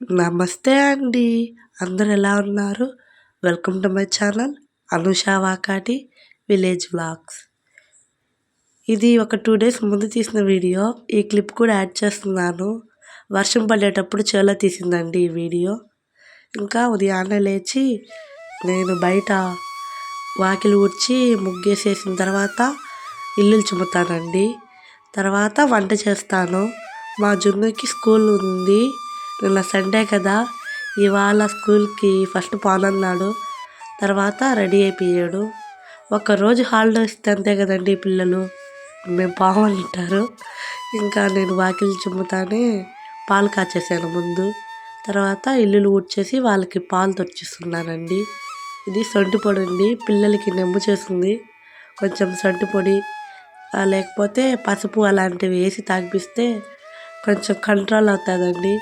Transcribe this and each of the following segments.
నమస్తే అండి. అందరు ఎలా ఉన్నారు? Welcome to my channel Anusha Vakati village vlogs ఇది ఒక టూ డేస్ ముందు తీసిన వీడియో ఈ క్లిప్ కూడా యాడ్ చేస్తున్నాను. వర్షం పడేటప్పుడు చేలో తీసిందండి ఈ వీడియో ఇంకా ఉదయాన్నే లేచి నేను బయట వాకిలి ఊడ్చి ముగ్గేసేసిన తర్వాత ఇల్లులు చిమ్ముతానండి. తర్వాత వంట చేస్తాను. మా జున్నుకి స్కూల్ ఉంది. నిన్న సండే కదా. ఇవాళ స్కూల్కి ఫస్ట్ పోనన్నాడు తర్వాత రెడీ అయిపోయాడు. ఒకరోజు హాలిడే ఇస్తే అంతే కదండి పిల్లలు. మేము పోమంటారు ఇంకా నేను వాకిలి చిమ్ముతానే పాలు కాచేసాను ముందు. తర్వాత ఇల్లులు ఊడ్చేసి వాళ్ళకి పాలు తెచ్చిస్తున్నానండి ఇది సొంటి పొడి అండి. పిల్లలకి నెమ్ము చేస్తుంది. కొంచెం సొంటి పొడి లేకపోతే పసుపు అలాంటివి వేసి తాగిపిస్తే కొంచెం కంట్రోల్ అవుతుందండి.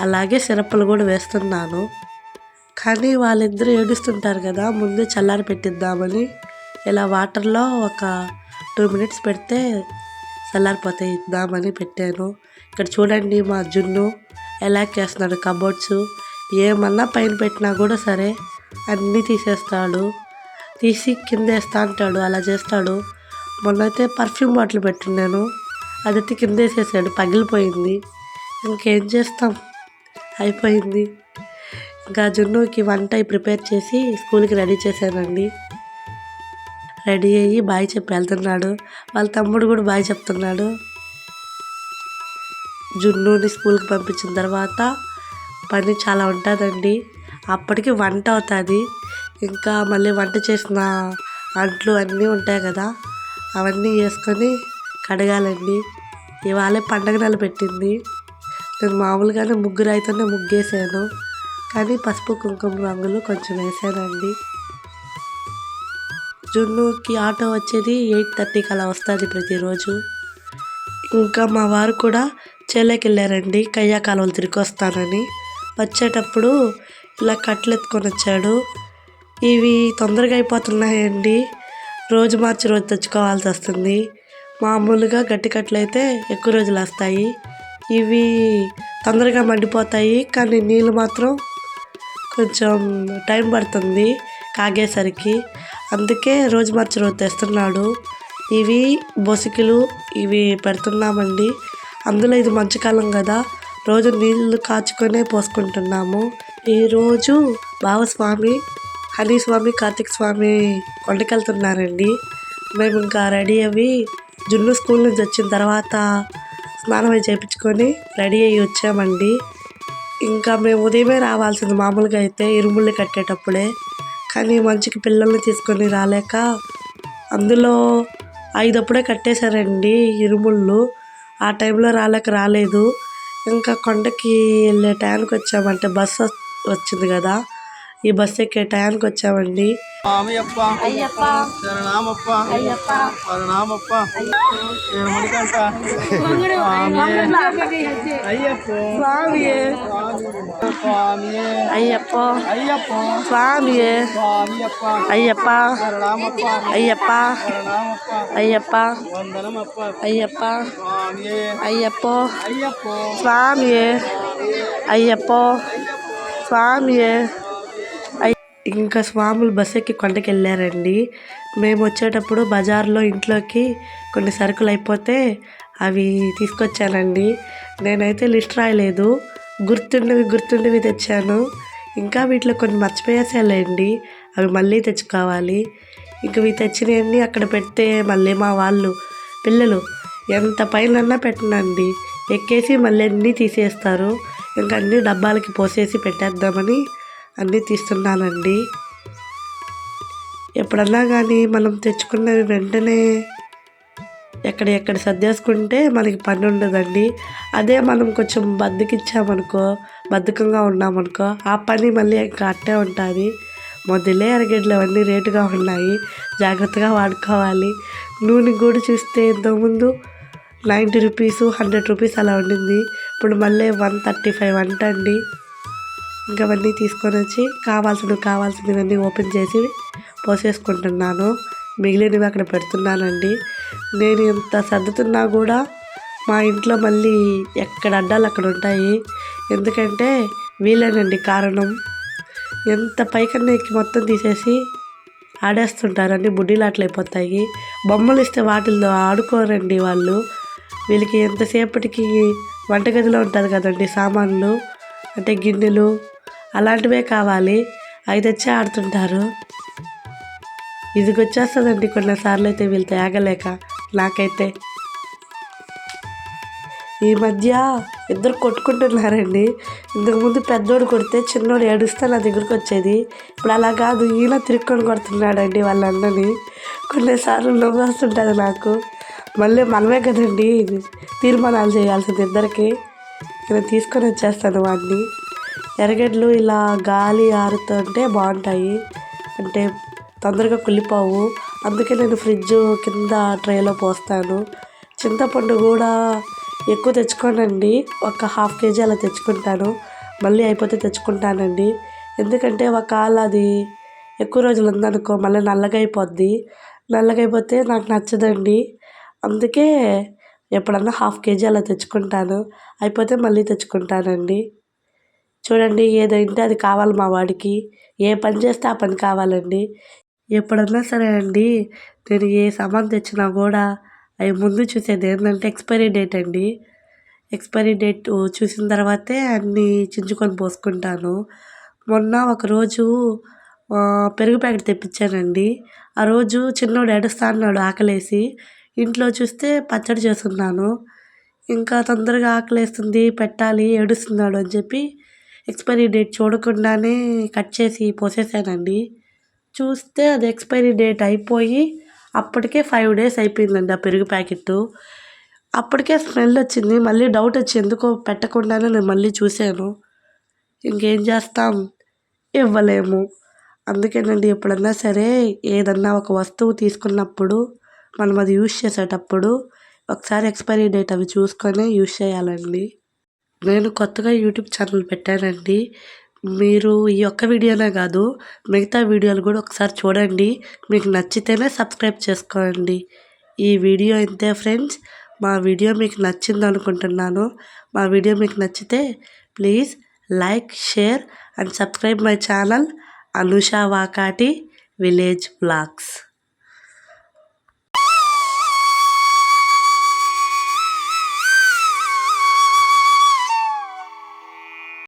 అలాగే సిరప్లు కూడా వేస్తున్నాను. కానీ వాళ్ళిద్దరూ ఏడుస్తుంటారు కదా ముందే చల్లారి పెట్టిద్దామని. ఇలా వాటర్లో ఒక టూ మినిట్స్ పెడితే చల్లారిపోతాయి ఇద్దామని పెట్టాను. ఇక్కడ చూడండి మా జున్ను ఎలా చేస్తున్నాడు కబోర్డ్స్. ఏమన్నా పైన పెట్టినా కూడా సరే అన్నీ తీసేస్తాడు. తీసి కింద వేస్తా అంటాడు అలా చేస్తాడు. మొన్నైతే పర్ఫ్యూమ్ బాటిల్ పెట్టున్నాను అది కింద వేసేసాడు పగిలిపోయింది. ఇంకేం చేస్తాం? అయిపోయింది. ఇంకా జున్నుకి వంట ప్రిపేర్ చేసి స్కూల్కి రెడీ చేశానండి. రెడీ అయ్యి బాయ్ చెప్పి వెళ్తున్నాడు. వాళ్ళ తమ్ముడు కూడా బాయ్ చెప్తున్నాడు. జున్నుని స్కూల్కి పంపించిన తర్వాత పని చాలా ఉంటుందండి. అప్పటికి వంట అవుతుంది. ఇంకా మళ్ళీ వంట చేసిన అంట్లు అన్నీ ఉంటాయి కదా అవన్నీ వేసుకొని కడగాలండి. ఇవాళే పండగ నెల పెట్టింది. నేను మామూలుగానే ముగ్గురు అయితేనే ముగ్గేసాను. కానీ పసుపు కుంకుమ రంగులు కొంచెం వేసానండి. జున్నుకి ఆటో వచ్చేది ఎయిట్ థర్టీకి అలా వస్తుంది ప్రతిరోజు. ఇంకా మా వారు కూడా చేలోకి వెళ్ళారండి. కయ్యా కాలువలు తిరిగి వస్తానని వచ్చేటప్పుడు ఇలా కట్టలు ఎత్తుకొని వచ్చాడు. ఇవి తొందరగా అయిపోతున్నాయండి. రోజు మార్చి రోజు తెచ్చుకోవాల్సి వస్తుంది. మామూలుగా గట్టి కట్టలు అయితే ఎక్కువ రోజులు వస్తాయి. ఇవి తొందరగా మండిపోతాయి కానీ నీళ్ళు మాత్రం కొంచెం టైం పడుతుంది కాగేసరికి. అందుకే రోజు మార్చి రోజు తెస్తున్నాడు. ఇవి బొసికిలు ఇవి పెడుతున్నామండి. అందులో ఇది మంచుకాలం కదా రోజు నీళ్ళు కాచుకొనే పోసుకుంటున్నాము. ఈరోజు బావస్వామి హనీ స్వామి కార్తీక స్వామి కొండకెళ్తున్నారండి. మేము ఇంకా రెడీ అవి జున్ను స్కూల్ నుంచి వచ్చిన తర్వాత స్నానం అయి చేయించుకొని రెడీ అయ్యి వచ్చామండి. ఇంకా మేము ఉదయమే రావాల్సింది మామూలుగా అయితే ఇరుముళ్ళు కట్టేటప్పుడే. కానీ మంచికి పిల్లల్ని తీసుకొని రాలేక అందులో ఐదప్పుడే కట్టేశారండి ఇరుముళ్ళు. ఆ టైంలో రాలేక రాలేదు. ఇంకా కొండకి వెళ్ళే టైంకి వచ్చామంటే బస్సు వచ్చింది కదా. ఈ బస్సు ఎక్కే టైంకి వచ్చామండి. அம்மையப்பா ஐயப்பா. சரணாமப்பா. ஐயப்பா. சரணாமப்பா ஏழு மணிக்காட்டா ஐயப்போ. சுவாமியே சுவாமியே ஐயப்போ. ஐயப்போ. சுவாமியே சுவாமியப்பா ஐயப்பா. சரணாமப்பா ஐயப்பா. சரணாமப்பா ஐயப்போ. சுவாமியே ஐயப்போ. சுவாமியே ఇంకా స్వాములు బస్ ఎక్కి కొండకి వెళ్ళారండి మేము వచ్చేటప్పుడు బజార్లో ఇంట్లోకి కొన్ని సరుకులు అయిపోతే అవి తీసుకొచ్చానండి. నేనైతే లిస్ట్ రాయలేదు. గుర్తుండవి గుర్తుండవి తెచ్చాను. ఇంకా వీటిలో కొన్ని మర్చిపోయేసేలేండి అవి మళ్ళీ తెచ్చుకోవాలి. ఇంక ఇవి తెచ్చినవన్నీ అక్కడ పెడితే మళ్ళీ మా వాళ్ళు పిల్లలు ఎంత పైన పెట్టనండి. ఎక్కేసి మళ్ళీ అన్నీ తీసేస్తారు. ఇంకా అన్ని డబ్బాలకి పోసేసి పెట్టేద్దామని అన్నీ తీస్తున్నానండి. ఎప్పుడన్నా కానీ మనం తెచ్చుకున్నవి వెంటనే ఎక్కడ ఎక్కడ సర్దేసుకుంటే మనకి పని ఉండదండి. అదే మనం కొంచెం బద్దకిచ్చామనుకో బద్ధకంగా ఉన్నామనుకో ఆ పని మళ్ళీ ఇంకా అట్టే ఉంటుంది. మొదలే అరగడ్లు అవన్నీ రేటుగా ఉన్నాయి. జాగ్రత్తగా వాడుకోవాలి. నూనె కూడా చూస్తే ఇంతకుముందు నైంటీ రూపీస్ హండ్రెడ్ రూపీస్ అలా ఉండింది. ఇప్పుడు మళ్ళీ వన్ థర్టీ ఫైవ్ అంటండి. ఇంకా అవన్నీ తీసుకొని వచ్చి కావాల్సినవి కావాల్సినవన్నీ ఓపెన్ చేసి పోసేసుకుంటున్నాను. మిగిలినవి అక్కడ పెడుతున్నానండి. నేను ఎంత సర్దుతున్నా కూడా మా ఇంట్లో మళ్ళీ ఎక్కడ అడ్డాలు అక్కడ ఉంటాయి. ఎందుకంటే వీళ్ళేనండి కారణం. ఎంత పైకన్నా ఎక్కి మొత్తం తీసేసి ఆడేస్తుంటారు. అన్ని బుడ్డీలాట్లు అయిపోతాయి. బొమ్మలు ఇస్తే వాటిల్లో ఆడుకోరండి వాళ్ళు. వీళ్ళకి ఎంతసేపటికి వంటగదిలో ఉంటుంది కదండి సామాన్లు. అంటే గిన్నెలు అలాంటివే కావాలి. అవి తెచ్చి ఆడుతుంటారు. ఇది వచ్చేస్తుందండి కొన్నిసార్లు అయితే వీళ్ళు తేగలేక. నాకైతే. ఈ మధ్య ఇద్దరు కొట్టుకుంటున్నారండి. ఇంతకుముందు పెద్దోడు కొడితే చిన్నోడు ఏడుస్తే నా దగ్గరకు వచ్చేది. ఇప్పుడు అలా కాదు ఈయన తిరుక్కొని కొడుతున్నాడండి వాళ్ళ అన్నని కొన్నిసార్లు నవ్వు వస్తుంటుంది నాకు. మళ్ళీ మనమే కదండి తీర్మానాలు చేయాల్సింది ఇద్దరికి. నేను తీసుకొని వచ్చేస్తాను వాడిని. ఎర్రగడ్డలు ఇలా గాలి ఆరుతుంటే బాగుంటాయి. అంటే తొందరగా కుళ్ళిపోవు. అందుకే నేను ఫ్రిడ్జ్ కింద ట్రేలో పోస్తాను. చింతపండు కూడా ఎక్కువ తెచ్చుకోనండి. ఒక హాఫ్ కేజీ అలా తెచ్చుకుంటాను. మళ్ళీ అయిపోతే తెచ్చుకుంటానండి. ఎందుకంటే ఒకవేళ అది ఎక్కువ రోజులు ఉందనుకో మళ్ళీ నల్లగా అయిపోద్ది. నల్లగా అయిపోతే నాకు నచ్చదండి. అందుకే ఎప్పుడన్నా హాఫ్ కేజీ అలా తెచ్చుకుంటాను. అయిపోతే మళ్ళీ తెచ్చుకుంటానండి. చూడండి ఏదంటే అది కావాలి మా వాడికి. ఏ పని చేస్తే ఆ పని కావాలండి. ఎప్పుడన్నా సరే అండి నేను ఏ సామాన్ తెచ్చినా కూడా అవి ముందు చూసేది ఏంటంటే ఎక్స్పైరీ డేట్ అండి. ఎక్స్పైరీ డేట్ చూసిన తర్వాతే అన్నీ చించుకొని పోసుకుంటాను. మొన్న ఒకరోజు పెరుగు ప్యాకెట్ తెప్పించానండి. ఆ రోజు చిన్నోడు ఏడుస్తా అన్నాడు ఆకలేసి. ఇంట్లో చూస్తే పచ్చడి చేస్తున్నాను. ఇంకా తొందరగా ఆకలేస్తుంది పెట్టాలి ఏడుస్తున్నాడు అని చెప్పి ఎక్స్పైరీ డేట్ చూడకుండానే కట్ చేసి పోసేసానండి. చూస్తే అది ఎక్స్పైరీ డేట్ అయిపోయి అప్పటికే ఫైవ్ డేస్ అయిపోయిందండి ఆ పెరుగు ప్యాకెట్ అప్పటికే స్మెల్ వచ్చింది మళ్ళీ డౌట్ వచ్చి ఎందుకో పెట్టకుండానే నేను మళ్ళీ చూశాను. ఇంకేం చేస్తాం? ఇవ్వలేము. అందుకేనండి ఎప్పుడన్నా సరే ఏదన్నా ఒక వస్తువు తీసుకున్నప్పుడు మనం అది యూజ్ చేసేటప్పుడు ఒకసారి ఎక్స్పైరీ డేట్ అవి చూసుకొని యూజ్ చేయాలండి. నేను కొత్తగా యూట్యూబ్ ఛానల్ పెట్టానండి. మీరు ఈ ఒక్క వీడియోనే కాదు మిగతా వీడియోలు కూడా ఒకసారి చూడండి. మీకు నచ్చితేనే సబ్స్క్రైబ్ చేసుకోండి. ఈ వీడియో ఇంతే ఫ్రెండ్స్ మా వీడియో మీకు నచ్చింది అనుకుంటున్నాను. మా వీడియో మీకు నచ్చితే please like share and subscribe my channel Anusha Vakati village vlogs.